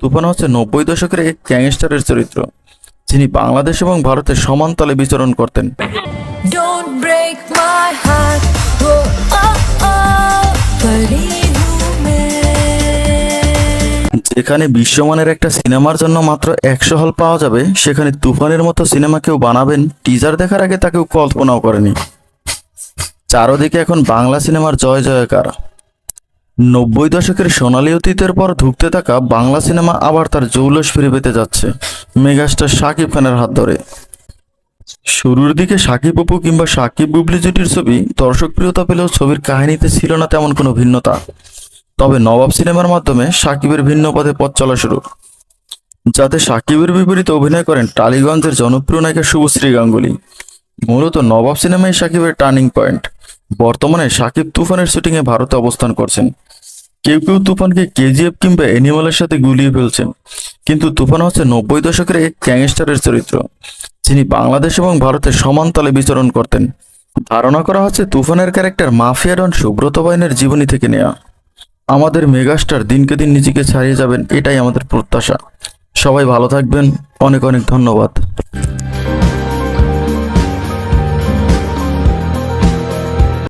তুফান হচ্ছে নব্বই দশকের এক গ্যাংস্টারের চরিত্র যিনি বাংলাদেশ এবং ভারতে সমান তালে বিচরণ করতেন। যেখানে বিশ্বমানের একটা সিনেমার জন্য মাত্র একশো হল পাওয়া যাবে সেখানে তুফানের মতো সিনেমা কেউ বানাবেন টিজার দেখার আগে তাকেও কল্পনাও করেনি। চারদিকে এখন বাংলা সিনেমার জয় জয়কার। নব্বই দশকের সোনালী অতীতের পর ধুঁকতে থাকা বাংলা সিনেমা আবার তার জৌলস ফিরে পেতে যাচ্ছে মেগাস্টার শাকিব খানের হাত ধরে। শুরুর দিকে সাকিব অপু কিংবা সাকিব বুবলি জুটির ছবি দর্শকপ্রিয়তা পেলেও ছবির কাহিনীতে ছিল না তেমন কোনো ভিন্নতা। তবে নবাব সিনেমার মাধ্যমে সাকিবের ভিন্ন পথে পথ চলা শুরু। যাতে সাকিবের বিপরীতে অভিনয় করেন টালিগঞ্জের জনপ্রিয় নায়িকা শুভশ্রী গাঙ্গুলি। মূলত নবাব সিনেমাই সাকিবের টার্নিং পয়েন্ট। বর্তমানে সাকিব তুফানের শুটিংয়ে ভারতে অবস্থান করছেন। কেউ কেউ তুফানকে কেজিএফ কিংবা অ্যানিমালের সাথে গুলিয়ে ফেলছেন। কিন্তু তুফান হচ্ছে নব্বই দশকের এক গ্যাংস্টারের চরিত্র, যিনি বাংলাদেশ এবং ভারতের সমান তলে বিচরণ করতেন। ধারণা করা হচ্ছে তুফানের ক্যারেক্টার মাফিয়া ডন সুব্রত বাইনের জীবনী থেকে নেওয়া আমাদের মেগাস্টার দিনকে দিন নিজেকে ছাড়িয়ে যাবেন, এটাই আমাদের প্রত্যাশা। সবাই ভালো থাকবেন, অনেক অনেক ধন্যবাদ।